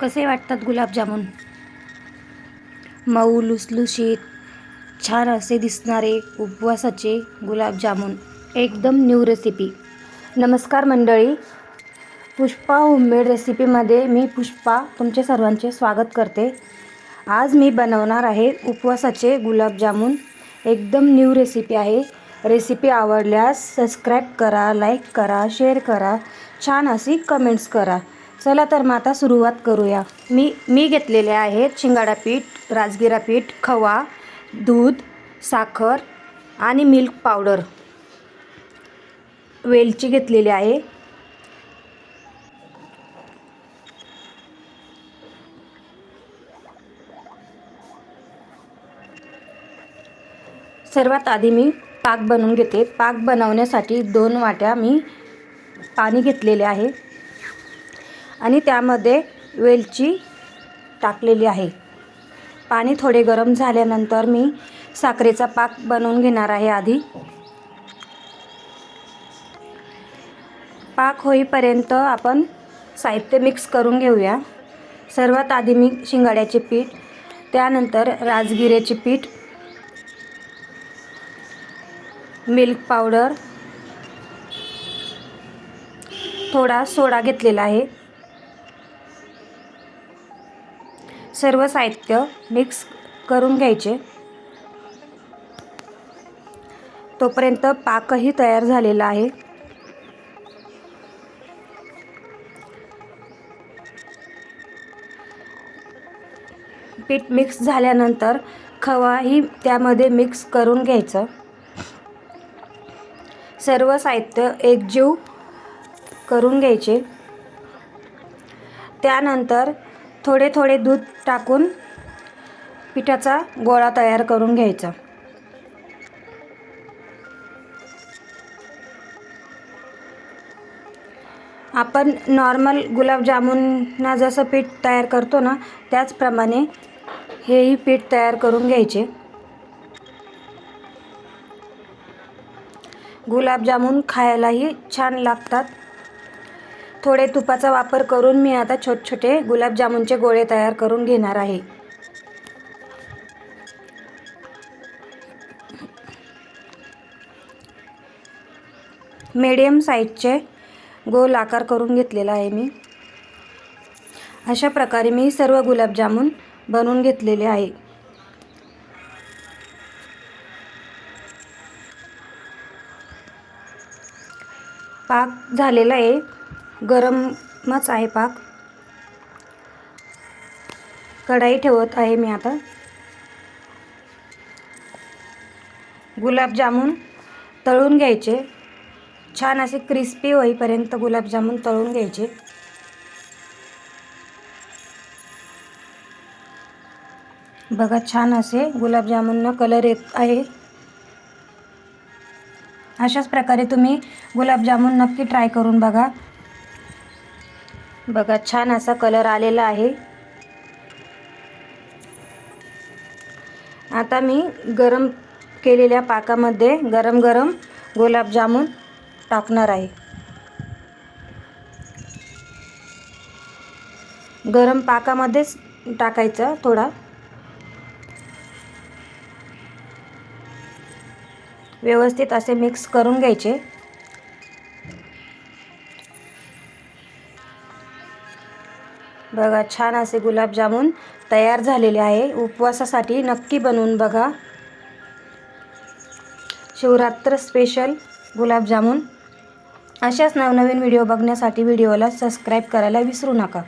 कसे वाटतात गुलाबजामुन? मऊ लुसलुशीत छान असे दिसणारे उपवासाचे गुलाबजामुन. एकदम न्यू रेसिपी नमस्कार मंडळी. पुष्पा होममेड रेसिपीमध्ये मी पुष्पा तुमचे सर्वांचे स्वागत करते. आज मी बनवणार आहे उपवासाचे गुलाबजामुन. एकदम न्यू रेसिपी आहे. रेसिपी आवडल्यास सबस्क्राईब करा लाईक करा शेअर करा छान अशी कमेंट्स करा. चला तर मग आता सुरुवात करूया. मी मी घेतलेले आहेत शिंगाडा पीठ राजगिरा पीठ खवा दूध साखर आणि मिल्क पावडर. वेलची घेतलेली आहे. सर्वात आधी मी पाक बनवून घेते. पाक बनवण्यासाठी दोन वाट्या मी पाणी घेतलेले आहे. आणि त्यामध्ये वेलची टाकलेली आहे. पाणी थोडे गरम झाल्यानंतर मी साखरेचा पाक बनवून घेणार आहे आधी. पाक होईपर्यंत आपण साहित्य मिक्स करून घेऊया. सर्वात आधी मी शिंगाड्याचे पीठ त्यानंतर राजगिऱ्याचे पीठ मिल्क पावडर थोडा सोडा घेतलेला आहे. सर्व साहित्य मिक्स करून घ्यायचे. तोपर्यंत पाकही तयार झालेला आहे. पीठ मिक्स झाल्यानंतर खवाही त्यामध्ये मिक्स करून घ्यायचं. सर्व साहित्य एकजीव करून घ्यायचे. त्यानंतर थोडे थोडे दूध टाकून पिठाचा गोळा तयार करून घ्यायचा. आपण नॉर्मल गुलाबजामुनना जसं पीठ तयार करतो ना त्याचप्रमाणे हेही पीठ तयार करून घ्यायचे. गुलाबजामुन खायलाही छान लागतात. थोडे तुपाचा वापर करून मी आता छोटे छोटे गुलाबजामुनचे गोळे तयार करून घेणार आहे. मीडियम साईजचे गोल आकार करून घेतलेला आहे मी. अशा प्रकारे मी सर्व गुलाबजामुन बनवून घेतलेले आहे. पाक झालेला आहे. गरमच आहे पाक. कढाई ठेवत आहे मी आता. गुलाबजामुन तळून घ्यायचे. छान असे क्रिस्पी होईपर्यंत गुलाबजामुन तळून घ्यायचे. बघा छान असे गुलाबजामुननं कलर येत आहे. अशाच प्रकारे तुम्ही गुलाबजामुन नक्की ट्राय करून बघा. बघा छान असा कलर आलेला आहे. आता मी गरम केलेल्या पाकामध्ये गरम गरम गुलाबजामुन टाकणार आहे. गरम पाकामध्येच टाकायचं थोडा. व्यवस्थित असे मिक्स करून घ्यायचे. बघा छान असे गुलाबजामुन तयार झालेले आहे. उपवासासाठी नक्की बनवून बघा. शिवरात्र स्पेशल गुलाबजामुन. अशाच नवनवीन व्हिडिओ बघण्यासाठी व्हिडिओला सबस्क्राईब करायला विसरू नका.